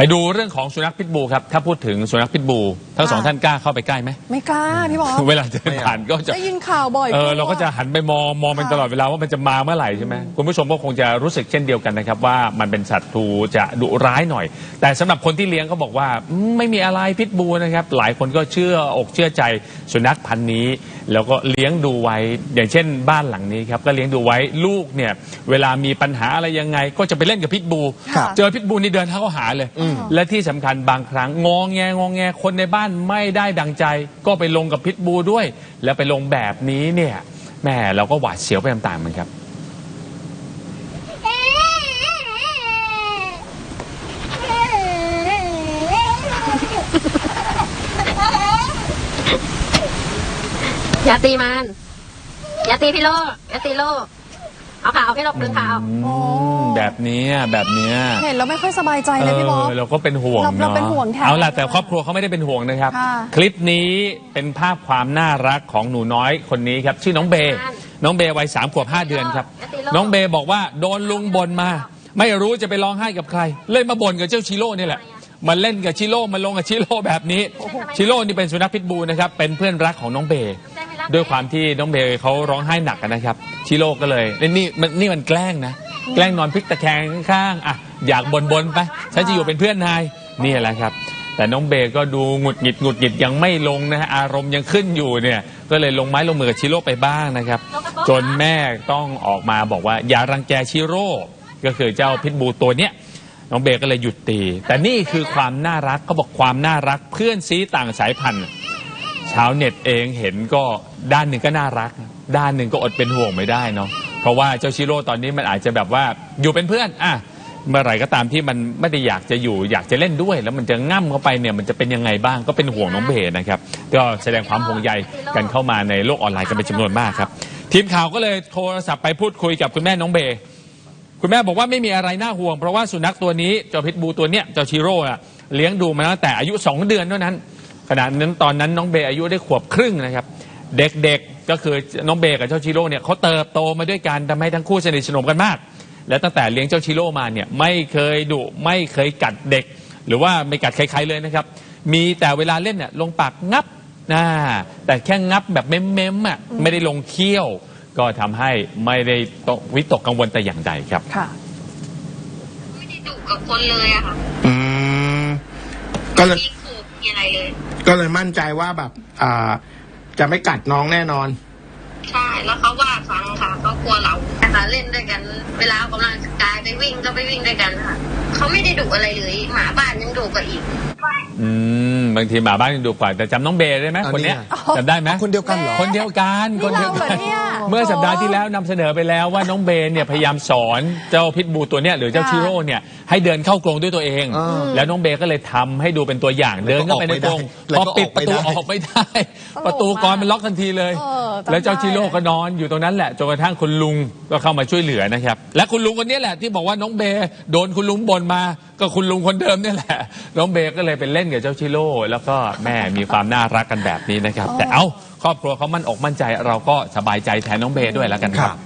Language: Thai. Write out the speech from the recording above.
ไปดูเรื่องของสุนัขพิษบูครับ ถ้าพูดถึงสุนัขพิษบูทั้งสองค่ะท่านกล้าเข้าไปใกล้ไหม ไม่กล้าพี่บอสเวลาเดินผ่านก็จะได้ยินข่าวบ่อยเออลัวเราก็จะหันไปมองมองมันค่ะตลอดเวลาว่ามันจะมาเมื่อไหร่ใช่ไหมคุณผู้ชมก็คงจะรู้สึกเช่นเดียวกันนะครับ ว่ามันเป็นสัตว์ทูจะดุร้ายหน่อย แต่สำหรับคนที่เลี้ยงก็บอกว่าอืมไม่มีอะไรพิษบูนะครับ หลายคนก็เชื่ออกเชื่อใจสุนัขพันธุ์นี้ แล้วก็เลี้ยงดูไว้อย่างเช่น บ้านหลังนี้ครับก็เลี้ยงดูไว้ลูกเนี่ยเวลามีปัญหาอะไรยังไง ก็จะไปเล่นกับพิษบูค่ะเจอพิษบูนี่เดินเท้าเข้าหาเลยและที่สำคัญบางครั้งงองแงงองแงคนในบ้านไม่ได้ดังใจ ก็ไปลงกับพิษบูด้วย แล้วไปลงแบบนี้เนี่ยแหม่เราก็หวาดเสียวไปตามๆมันครับ อย่าตีมัน อย่าตีพี่โลกอย่าตีโลก เอาขาเอาพี่โลกดึงขาออกโอ้แบบเนี้ยแบบเนี้ยเห็นแล้วไม่ค่อยสบายใจเลยพี่บอสเราก็เป็นห่วงเราเนาะเราเป็นห่วงแทนเอาล่ะแต่ครอบครัวเขาไม่ได้เป็นห่วงนะครับ ค่ะ คลิปนี้เป็นภาพความน่ารักของหนูน้อยคนนี้ครับ ชื่อน้องเบย์น้องเบย์วัยสามขวบห้าเดือนครับ น้องเบย์บอกว่าโดนลุงบ่นมา ไม่รู้จะไปร้องไห้กับใคร เลยมาบ่นกับเจ้าชิโร่นี่แหละ มันเล่นกับชิโร่มันลงกับชิโร่แบบนี้ ชิโร่นี่เป็นสุนัขพิษบูนะครับเป็นเพื่อนรักของน้องเบย์ ด้วยความที่น้องเบย์เขาร้องไห้หนักอะนะครับชิโร่ก็เลยนี่นี่มันนี่มันแกล้งนะ แกล้งนอนพลิกตะแคงข้างๆอะอยากบนบนๆไปฉันจะอยู่เป็นเพื่อนนายนี่แหละครับ แต่น้องเบย์ก็ดูหงุดหงิดหงุดหงิดยังไม่ลงนะฮะอารมณ์ยังขึ้นอยู่เนี่ย ก็เลยลงไม้ลงมือกับชิโร่ไปบ้างนะครับ จนแม่ต้องออกมาบอกว่า อย่ารังแกชิโร่ก็คือเจ้าพิษบูตัวเนี้ยน้องเบย์ก็เลยหยุดตี แต่นี่คือความน่ารักเขาบอกความน่ารักเพื่อนซีต่างสายพันธุ์ ชาวเน็ตเองเห็นก็ด้านหนึ่งก็น่ารัก ด้านหนึ่งก็อดเป็นห่วงไม่ได้เนาะเพราะว่าเจ้าชิโร่ตอนนี้มันอาจจะแบบว่าอยู่เป็นเพื่อนอะเมื่อไหร่ก็ตามที่มันไม่ได้อยากจะอยู่อยากจะเล่นด้วย แล้วมันจะง่ำเข้าไปเนี่ยมันจะเป็นยังไงบ้างก็เป็นห่วงน้องเบนะครับก็แสดงความห่วงใยกันเข้ามาในโลกออนไลน์กันเป็นจำนวนมากครับ ทีมข่าวก็เลยโทรศัพท์ไปพูดคุยกับคุณแม่น้องเบ คุณแม่บอกว่าไม่มีอะไรน่าห่วง เพราะว่าสุนัขตัวนี้เจ้าพิษบูตัวเนี้ยเจ้าชิโร่อะเลี้ยงดูมาตั้งแต่อายุ 2 เดือนเท่านั้น ขณะนั้นตอนนั้นน้องเบย์อายุได้ขวบครึ่งนะครับ เด็กๆก็คือน้องเบย์กับเจ้าชิโร่เนี่ยเขาเติบโตมาด้วยกันทำให้ทั้งคู่สนิทสนมกันมาก และตั้งแต่เลี้ยงเจ้าชิโร่มาเนี่ยไม่เคยดุไม่เคยกัดเด็ก หรือว่าไม่กัดใครๆเลยนะครับ มีแต่เวลาเล่นเนี่ยลงปากงับนะแต่แค่งับแบบเม้มๆอะไม่ได้ลงเคี้ยว ก็ทำให้ไม่ได้ตกวิตกกังวลแต่อย่างใดครับค่ะไม่ได้ดุกับคนเลยอะค่ะอืมก็เลย มีขู่มีอะไรเลย ก็เลยมั่นใจว่าแบบอ่าจะไม่กัดน้องแน่นอน ใช่ แล้วเขาว่าฟังค่ะเขากลัวเราแต่เล่นด้วยกัน เวลาออกกำลังกายไปวิ่งก็ไปวิ่งด้วยกันค่ะเขาไม่ได้ดุอะไรเลยหมาบ้านยังดุกว่าอีกอืมบางทีหมาบ้านยังดุกว่า แต่จำน้องเบย์ได้ไหมอันคนเนี้เนี้ยยจำได้ไหมคนเดียวกันเหรอคนเดียวกันนี่คนเดียวกัเราเหรอเนี่ยเมื่อสัปดาห์ที่แล้วนำเสนอไปแล้วว่าน้องเบย์เนี่ยพยายามสอนเจ้าพิษบูตัวเนี้ยหรือเจ้าค่ะชิโร่เนี่ยให้เดินเข้ากรงด้วยตัวเองอ่าแล้วน้องเบย์ก็เลยทำให้ดูเป็นตัวอย่างเดินเข้าไปในกรงแล้วพอก็ปิดออกประไม่ตูได้ออกไม่ได้ตลกมากประตูกรมันล็อกทันทีเลยเออ จำแล้วเจ้าได้ชิโร่ก็นอนอยู่ตรงนั้นแหละจนกระทั่งคุณลุงก็เข้ามาช่วยเหลือนะครับ และคุณลุงคนนี้แหละที่บอกว่าน้องเบย์โดนคุณลุงบ่นมา ก็คุณลุงคนเดิมเนี่ยแหละ น้องเบย์ก็เลยไปเล่นกับเจ้าชิโร่แล้วก็แม่มีความน่ารักกันแบบนี้นะครับ แต่เอ้าครอบครัวเขามั่นอกมั่นใจเราก็สบายใจแทนน้องเบย์ด้วยแล้วกันครับ